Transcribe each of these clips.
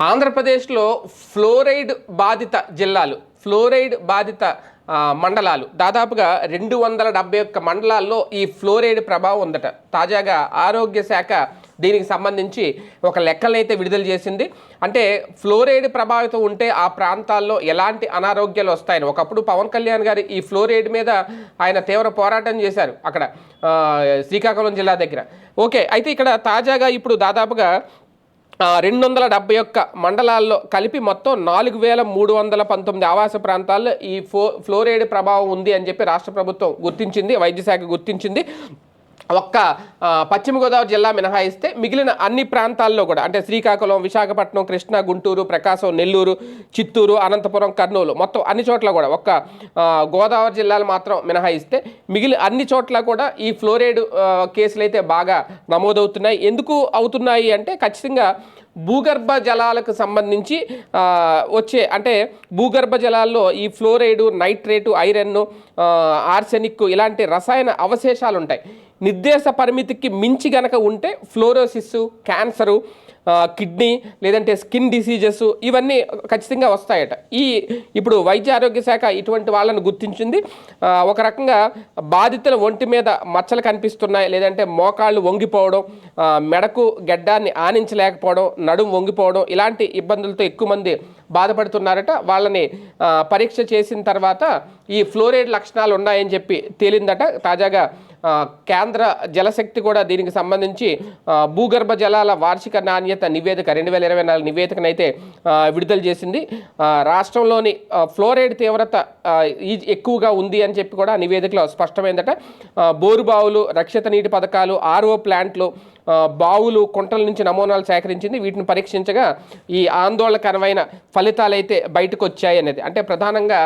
ఆంధ్రప్రదేశ్లో ఫ్లోరైడ్ బాధిత జిల్లాలు ఫ్లోరైడ్ బాధిత మండలాలు. దాదాపుగా రెండు వందల డెబ్బై ఒక్క మండలాల్లో ఈ ఫ్లోరైడ్ ప్రభావం ఉందట. తాజాగా ఆరోగ్య శాఖ దీనికి సంబంధించి ఒక లెక్కలైతే విడుదల చేసింది. అంటే ఫ్లోరైడ్ ప్రభావితం ఉంటే ఆ ప్రాంతాల్లో ఎలాంటి అనారోగ్యాలు వస్తాయని. ఒకప్పుడు పవన్ కళ్యాణ్ గారు ఈ ఫ్లోరైడ్ మీద ఆయన తీవ్ర పోరాటం చేశారు అక్కడ శ్రీకాకుళం జిల్లా దగ్గర. ఓకే అయితే ఇక్కడ తాజాగా ఇప్పుడు దాదాపుగా రెండు వందల డెబ్బై ఒక్క మండలాల్లో కలిపి మొత్తం నాలుగు వేల మూడు వందల పంతొమ్మిది ఆవాస ప్రాంతాల్లో ఈ ఫో ఫ్లోరైడ్ ప్రభావం ఉంది అని చెప్పి రాష్ట్ర ప్రభుత్వం గుర్తించింది వైద్య శాఖ గుర్తించింది. ఒక్క పశ్చిమ గోదావరి జిల్లా మినహాయిస్తే మిగిలిన అన్ని ప్రాంతాల్లో కూడా అంటే శ్రీకాకుళం విశాఖపట్నం కృష్ణా గుంటూరు ప్రకాశం నెల్లూరు చిత్తూరు అనంతపురం కర్నూలు మొత్తం అన్ని చోట్ల కూడా ఒక్క గోదావరి జిల్లాలు మాత్రం మినహాయిస్తే మిగిలిన అన్ని చోట్ల కూడా ఈ ఫ్లోరైడ్ కేసులు అయితే బాగా నమోదవుతున్నాయి. ఎందుకు అవుతున్నాయి అంటే ఖచ్చితంగా భూగర్భ జలాలకు సంబంధించి వచ్చే అంటే భూగర్భ జలాల్లో ఈ ఫ్లోరైడు నైట్రేటు ఐరన్ ఆర్సెనిక్ ఇలాంటి రసాయన అవశేషాలు ఉంటాయి నిర్దేశ పరిమితికి మించి గనక ఉంటే ఫ్లోరోసిస్ క్యాన్సరు కిడ్నీ లేదంటే స్కిన్ డిసీజెస్ ఇవన్నీ ఖచ్చితంగా వస్తాయట. ఈ ఇప్పుడు వైద్య ఆరోగ్య శాఖ ఇటువంటి వాళ్ళను గుర్తించింది. ఒక రకంగా బాధితుల ఒంటి మీద మచ్చలు కనిపిస్తున్నాయి. లేదంటే మోకాళ్ళు వంగిపోవడం మెడకు గడ్డాన్ని ఆనించలేకపోవడం నడుము వంగిపోవడం ఇలాంటి ఇబ్బందులతో ఎక్కువ మంది బాధపడుతున్నారట. వాళ్ళని పరీక్ష చేసిన తర్వాత ఈ ఫ్లోరైడ్ లక్షణాలు ఉన్నాయని చెప్పి తేలిందట. తాజాగా కేంద్ర జలశక్తి కూడా దీనికి సంబంధించి భూగర్భ జలాల వార్షిక నాణ్యత నివేదిక రెండు వేల ఇరవై నాలుగు నివేదికనైతే విడుదల చేసింది. రాష్ట్రంలోని ఫ్లోరైడ్ తీవ్రత ఎక్కువగా ఉంది అని చెప్పి కూడా నివేదికలో స్పష్టమైందట. బోరుబావులు బోరు బావులు రక్షిత నీటి పథకాలు ఆర్ఓ ప్లాంట్లు బావులు కుంటల నుంచి నమూనాలు సేకరించింది. వీటిని పరీక్షించగా ఈ ఆందోళనకరమైన ఫలితాలు అయితే బయటకు వచ్చాయి అనేది అంటే ప్రధానంగా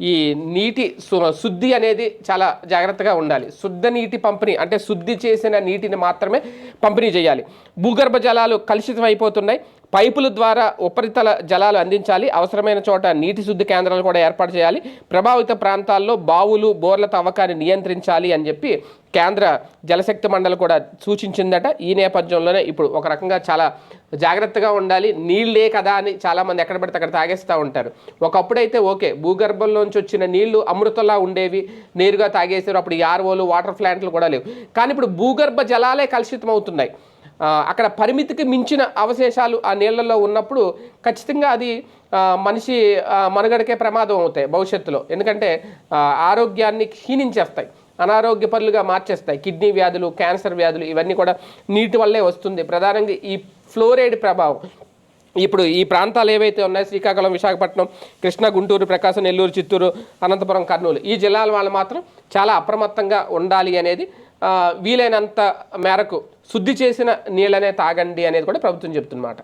ఈ నీటి సు- శుద్ధి అనేది చాలా జాగ్రత్తగా ఉండాలి. శుద్ధ నీటి పంపిణీ అంటే శుద్ధి చేసిన నీటిని మాత్రమే పంపిణీ చేయాలి. భూగర్భ జలాలు కలుషితం అయిపోతున్నాయి పైపుల ద్వారా ఉపరితల జలాలు అందించాలి. అవసరమైన చోట నీటి శుద్ధి కేంద్రాలు కూడా ఏర్పాటు చేయాలి. ప్రభావిత ప్రాంతాల్లో బావులు బోర్ల తవ్వకాన్ని నియంత్రించాలి అని చెప్పి కేంద్ర జలశక్తి మండలి కూడా సూచించిందట. ఈ నేపథ్యంలోనే ఇప్పుడు ఒక రకంగా చాలా జాగ్రత్తగా ఉండాలి. నీళ్ళే కదా అని చాలామంది ఎక్కడ పడితే అక్కడ తాగేస్తూ ఉంటారు. ఒకప్పుడైతే ఓకే భూగర్భంలోంచి వచ్చిన నీళ్ళు అమృతంలా ఉండేవి. నేరుగా తాగేసారు అప్పుడు ఈ ఆర్ఓలు వాటర్ ప్లాంట్లు కూడా లేవు. కానీ ఇప్పుడు భూగర్భ జలాలే కలుషితం అవుతున్నాయి అక్కడ పరిమితికి మించిన అవశేషాలు ఆ నీళ్ళల్లో ఉన్నప్పుడు ఖచ్చితంగా అది మనిషి మనుగడకే ప్రమాదం అవుతాయి భవిష్యత్తులో. ఎందుకంటే ఆరోగ్యాన్ని క్షీణించేస్తాయి. అనారోగ్య పనులుగా మార్చేస్తాయి. కిడ్నీ వ్యాధులు క్యాన్సర్ వ్యాధులు ఇవన్నీ కూడా నీటి వల్లే వస్తుంది. ప్రధానంగా ఈ ఫ్లోరైడ్ ప్రభావం. ఇప్పుడు ఈ ప్రాంతాలు ఏవైతే ఉన్నాయో శ్రీకాకుళం విశాఖపట్నం కృష్ణా గుంటూరు ప్రకాశం నెల్లూరు చిత్తూరు అనంతపురం కర్నూలు ఈ జిల్లాల వాళ్ళు మాత్రం చాలా అప్రమత్తంగా ఉండాలి అనేది వీలైనంత మేరకు శుద్ధి చేసిన నీళ్ళనే తాగండి అనేది కూడా ప్రభుత్వం చెప్తున్నమాట.